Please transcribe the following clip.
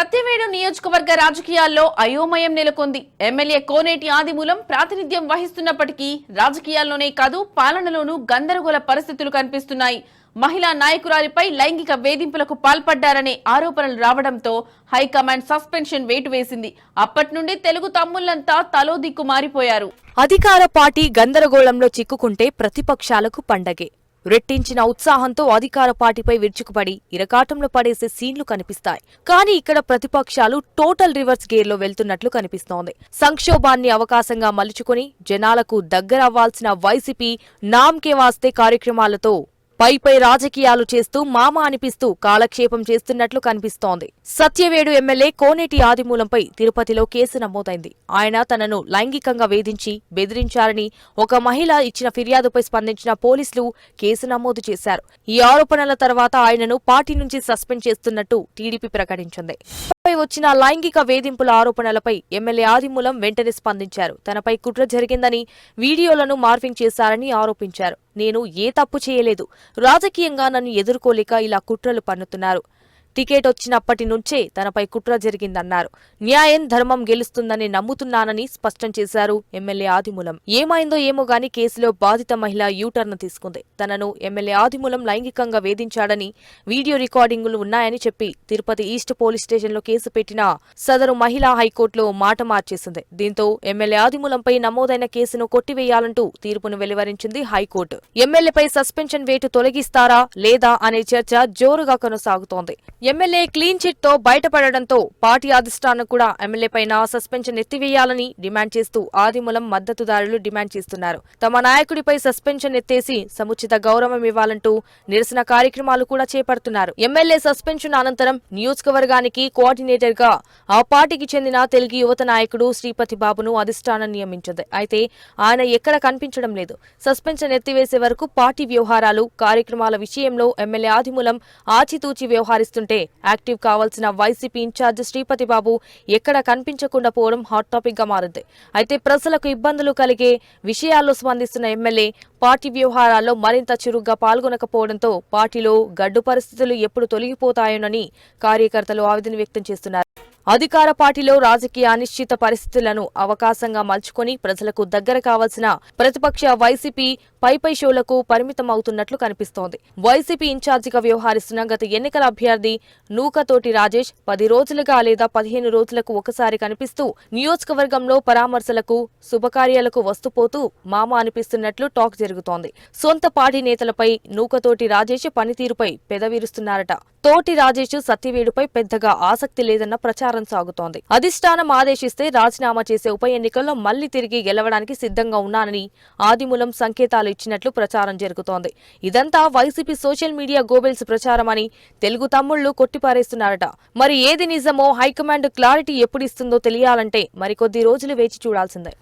సత్యవేడు నియోజకవర్గ రాజకీయాల్లో అయోమయం నెలకొంది. ఎమ్మెల్యే కోనేటి ఆదిమూలం ప్రాతినిధ్యం వహిస్తున్నప్పటికీ రాజకీయాల్లోనే కాదు పాలనలోనూ గందరగోళ పరిస్థితులు కనిపిస్తున్నాయి. మహిళా నాయకురాలిపై లైంగిక వేధింపులకు పాల్పడ్డారనే ఆరోపణలు రావడంతో హైకమాండ్ సస్పెన్షన్ వేటు వేసింది. అప్పటి నుండి తెలుగు తమ్ముళ్ళంతా తలో దిక్కు మారిపోయారు. అధికార పార్టీ గందరగోళంలో చిక్కుకుంటే ప్రతిపక్షాలకు పండగే. రెట్టించిన ఉత్సాహంతో అధికార పార్టీపై విరుచుకుపడి ఇరకాటంలో పడేసే సీన్లు కనిపిస్తాయి. కానీ ఇక్కడ ప్రతిపక్షాలు టోటల్ రివర్స్ గేర్లో వెళ్తున్నట్లు కనిపిస్తోంది. సంక్షోభాన్ని అవకాశంగా మలుచుకుని జనాలకు దగ్గర అవ్వాల్సిన వైసీపీ నామ్కే వాస్తే కార్యక్రమాలతో పై పై రాజకీయాలు చేస్తూ మామ అనిపిస్తూ కాలక్షేపం చేస్తున్నట్లు కనిపిస్తోంది. సత్యవేడు ఎమ్మెల్యే కోనేటి ఆదిమూలంపై తిరుపతిలో కేసు నమోదైంది. ఆయన తనను లైంగికంగా వేధించి బెదిరించారని ఒక మహిళ ఇచ్చిన ఫిర్యాదుపై స్పందించిన పోలీసులు కేసు నమోదు చేశారు. ఈ ఆరోపణల తర్వాత ఆయనను పార్టీ నుంచి సస్పెండ్ చేస్తున్నట్టు టీడీపీ ప్రకటించింది. పై వచ్చిన లైంగిక వేధింపుల ఆరోపణలపై ఎమ్మెల్యే ఆదిమూలం వెంటనే స్పందించారు. తనపై కుట్ర జరిగిందని వీడియోలను మార్ఫింగ్ చేశారని ఆరోపించారు. నేను ఏ తప్పు చేయలేదు. రాజకీయంగా నన్ను ఎదుర్కోలేక ఇలా కుట్రలు పన్నుతున్నారు. టికెట్ వచ్చినప్పటి నుంచే తనపై కుట్ర జరిగిందన్నారు. న్యాయం ధర్మం గెలుస్తుందని నమ్ముతున్నానని స్పష్టం చేశారు ఎమ్మెల్యే ఆదిమూలం. ఏమైందో ఏమో గాని కేసులో బాధిత మహిళ యూటర్న్ తీసుకుంది. తనను ఎమ్మెల్యే ఆదిమూలం లైంగికంగా వేధించాడని వీడియో రికార్డింగులు ఉన్నాయని చెప్పి తిరుపతి ఈస్ట్ పోలీస్ స్టేషన్లో కేసు పెట్టిన సదరు మహిళ హైకోర్టులో మాట మార్చేసింది. దీంతో ఎమ్మెల్యే ఆదిమూలంపై నమోదైన కేసును కొట్టివేయాలంటూ తీర్పును వెలువరించింది హైకోర్టు. ఎమ్మెల్యేపై సస్పెన్షన్ వేటు తొలగిస్తారా లేదా అనే చర్చ జోరుగా కొనసాగుతోంది. ఎమ్మెల్యే క్లీన్ చిట్తో బయటపడడంతో పార్టీ అధిష్టానం కూడా ఎమ్మెల్యేపైన సస్పెన్షన్ ఎత్తివేయాలని డిమాండ్ చేస్తూ ఆదిమూలం మద్దతుదారులు డిమాండ్ చేస్తున్నారు. తమ నాయకుడిపై సస్పెన్షన్ ఎత్తేసి సముచిత గౌరవం ఇవ్వాలంటూ నిరసన కార్యక్రమాలు కూడా చేపడుతున్నారు. ఎమ్మెల్యే సస్పెన్షన్ అనంతరం నియోజకవర్గానికి కోఆర్డినేటర్గా ఆ పార్టీకి చెందిన తెలుగు యువత నాయకుడు శ్రీపతి బాబును అధిష్టానం నియమించింది. అయితే ఆయన ఎక్కడ కనిపించడం లేదు. సస్పెన్షన్ ఎత్తివేసే వరకు పార్టీ వ్యవహారాలు కార్యక్రమాల విషయంలో ఎమ్మెల్యే ఆదిమూలం ఆచితూచి వ్యవహరిస్తుంటే యాక్టివ్ కావాల్సిన YCP in charge Sripathi Babu ఎక్కడ కనిపించకుండా పోవడం హాట్ టాపిక్గా మారింది. అయితే ప్రజలకు ఇబ్బందులు కలిగే విషయాల్లో స్పందిస్తున్న ఎమ్మెల్యే పార్టీ వ్యవహారాల్లో మరింత చురుగ్గా పాల్గొనకపోవడంతో పార్టీలో గడ్డు పరిస్థితులు ఎప్పుడు తొలగిపోతాయోనని కార్యకర్తలు ఆవేదన వ్యక్తం చేస్తున్నారు. అధికార పార్టీలో రాజకీయ అనిశ్చిత పరిస్థితులను అవకాశంగా మలుచుకొని ప్రజలకు దగ్గర కావాల్సిన ప్రతిపక్ష వైసీపీ పై పై షోలకు పరిమితం అవుతున్నట్లు కనిపిస్తోంది. వైసీపీ ఇన్ఛార్జిగా వ్యవహరిస్తున్న గత ఎన్నికల అభ్యర్థి నూకతోటి రాజేష్ పది రోజులుగా లేదా పదిహేను రోజులకు ఒకసారి కనిపిస్తూ నియోజకవర్గంలో పరామర్శలకు శుభకార్యాలకు వస్తుపోతూ మామ అనిపిస్తున్నట్లు టాక్ జరుగుతోంది. సొంత పార్టీ నేతలపై నూకతోటి రాజేష్ పనితీరుపై పెదవిరుస్తున్నారట. తోటి రాజేష్ సత్యవేడుపై పెద్దగా ఆసక్తి లేదన్న ప్రచారం సాగుతోంది. అధిష్టానం ఆదేశిస్తే రాజీనామా చేసే ఉప ఎన్నికల్లో మళ్ళీ తిరిగి గెలవడానికి సిద్ధంగా ఉన్నానని ఆదిమూలం సంకేతాలు ఇచ్చినట్లు ప్రచారం జరుగుతోంది. ఇదంతా వైసీపీ సోషల్ మీడియా గోబెల్స్ ప్రచారమని తెలుగు తమ్ముళ్ళు కొట్టిపారేస్తున్నారట. మరి ఏది నిజమో హైకమాండ్ క్లారిటీ ఎప్పుడిస్తుందో తెలియాలంటే మరికొద్ది రోజులు వేచి చూడాల్సిందే.